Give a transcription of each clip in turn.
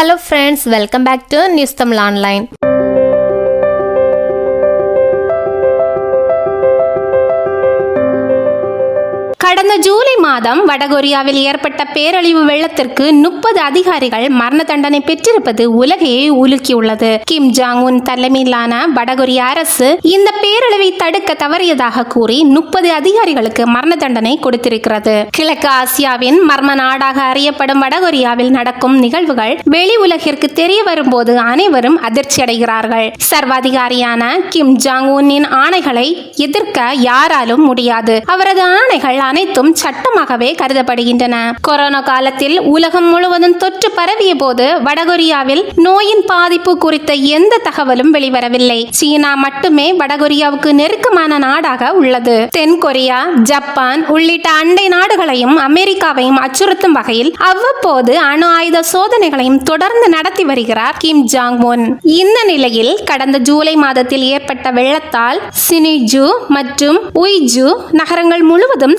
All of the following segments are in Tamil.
hello friends welcome back to news Tamil online கடந்த ஜூலை மாதம் வடகொரியாவில் ஏற்பட்ட பேரழிவு வெள்ளத்திற்கு முப்பது அதிகாரிகள் மரண தண்டனை பெற்றிருப்பது உலகையே உலுக்கியுள்ளது. கிம் ஜாங் உன் தலைமையிலான வடகொரிய அரசு இந்த பேரழிவை தடுக்க தவறியதாக கூறி முப்பது அதிகாரிகளுக்கு மரண தண்டனை கொடுத்திருக்கிறது. கிழக்கு ஆசியாவின் மர்ம நாடாக அறியப்படும் வடகொரியாவில் நடக்கும் நிகழ்வுகள் வெளி உலகிற்கு தெரிய வரும்போது அனைவரும் அதிர்ச்சி அடைகிறார்கள் சர்வாதிகாரியான கிம் ஜாங் உன்னின் ஆணைகளை எதிர்க்க யாராலும் முடியாது. அவரது ஆணைகள் அனைத்தும் சட்டமாகவே கருதப்படுகின்றன. கொரோனா காலத்தில் உலகம் முழுவதும் தொற்று பரவிய போது வடகொரியாவில் நோயின் பாதிப்பு குறித்த எந்த தகவலும் வெளிவரவில்லை. சீனா மட்டுமே வடகொரியாவுக்கு நெருக்கமான நாடாக உள்ளது. தென்கொரியா ஜப்பான் உள்ளிட்ட அண்டை நாடுகளையும் அமெரிக்காவையும் அச்சுறுத்தும் வகையில் அவ்வப்போது அணு ஆயுத சோதனைகளையும் தொடர்ந்து நடத்தி வருகிறார் கிம் ஜாங் உன் இந்த நிலையில் கடந்த ஜூலை மாதத்தில் ஏற்பட்ட வெள்ளத்தால் சினிஜு மற்றும் உய்ஜு நகரங்கள் முழுவதும்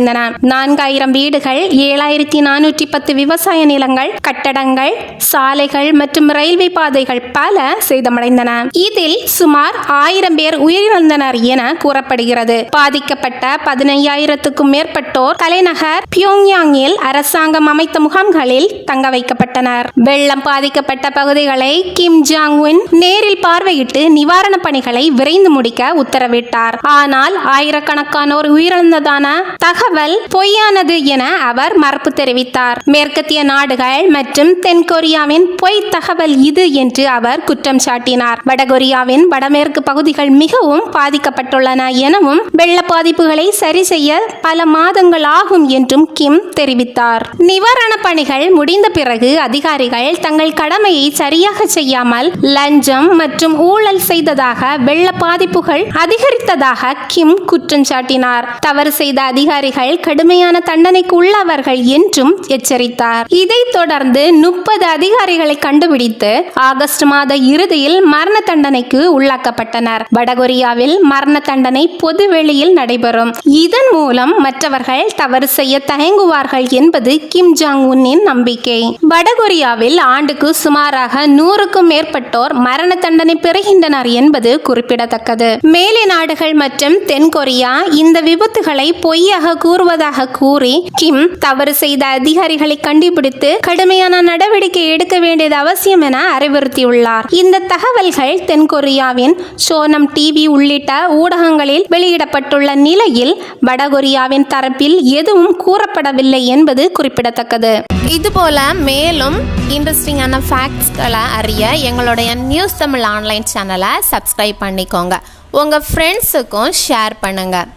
சேதமடைந்தன நான்காயிரம் வீடுகள் ஏழாயிரத்தி நானூற்றி பத்து விவசாய நிலங்கள் கட்டடங்கள் சாலைகள் மற்றும் ரயில்வே பாதைகள் பல சேதமடைந்தன. இதில் சுமார் ஆயிரம் பேர் உயிரிழந்தனர் என கூறப்படுகிறது. பாதிக்கப்பட்ட பதினையாயிரத்துக்கும் மேற்பட்டோர் தலைநகர் பியோங்யாங்கில் அரசாங்கம் அமைத்த முகாம்களில் தங்க வைக்கப்பட்டனர். வெள்ளம் பாதிக்கப்பட்ட பகுதிகளை கிம் ஜாங் உன் நேரில் பார்வையிட்டு நிவாரணப் பணிகளை விரைந்து முடிக்க உத்தரவிட்டார். ஆனால் ஆயிரக்கணக்கானோர் உயிரிழந்ததான தகவல் பொய்யானது என அவர் மறுப்பு தெரிவித்தார். மேற்கத்திய நாடுகள் மற்றும் தென்கொரியாவின் பொய் தகவல் இது என்று அவர் குற்றம் சாட்டினார். வடகொரியாவின் வடமேற்கு பகுதிகள் மிகவும் பாதிக்கப்பட்டுள்ளன எனவும் வெள்ள பாதிப்புகளை சரி செய்ய பல மாதங்கள் ஆகும் என்றும் கிம் தெரிவித்தார். நிவாரண பணிகள் முடிந்த பிறகு அதிகாரிகள் தங்கள் கடமையை சரியாக செய்யாமல் லஞ்சம் மற்றும் ஊழல் செய்ததாக வெள்ள பாதிப்புகள் அதிகரித்ததாக கிம் குற்றம் சாட்டினார். தவறு செய்த அதிகாரிகள் கடுமையான தண்டனைக்கு உள்ளவர்கள் என்றும் எச்சரித்தார். இதைத் தொடர்ந்து முப்பது அதிகாரிகளை கண்டுபிடித்து ஆகஸ்ட் மாத இறுதியில் மரண தண்டனைக்கு உள்ளாக்கப்பட்டனர். வடகொரியாவில் மரண தண்டனை பொது வெளியில் நடைபெறும். இதன் மூலம் மற்றவர்கள் தவறு செய்ய தயங்குவார்கள் என்பது கிம் ஜாங் உன்னின் நம்பிக்கை. வடகொரியாவில் ஆண்டுக்கு சுமாராக நூறுக்கும் மேற்பட்டோர் மரண தண்டனை பெறுகின்றனர் என்பது குறிப்பிடத்தக்கது. மேலை நாடுகள் மற்றும் தென்கொரியா இந்த விபத்துகளை பொய்யாக கூறுவதாக கூறி கிம் தவறு செய்த அதிகாரிகளை கண்டுபிடித்து கடுமையான நடவடிக்கை எடுக்க வேண்டியது அவசியம் என அறிவுறுத்தியுள்ளார். இந்த தகவல்கள் தென்கொரியாவின் சோனம் டிவி உள்ளிட்ட ஊடகங்களில் வெளியிடப்பட்டுள்ள நிலையில் வடகொரியாவின் தரப்பில் எதுவும் கூறப்படவில்லை என்பது குறிப்பிடத்தக்கது. இதுபோல மேலும் இன்ட்ரெஸ்டிங்கான ஃபேக்ட்ஸ்களை அறிய எங்களுடைய நியூஸ் தமிழ் ஆன்லைன் சேனலை சப்ஸ்கிரைப் பண்ணிக்கோங்க. உங்கள் ஃப்ரெண்ட்ஸுக்கும் ஷேர் பண்ணுங்கள்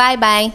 பாய் பாய்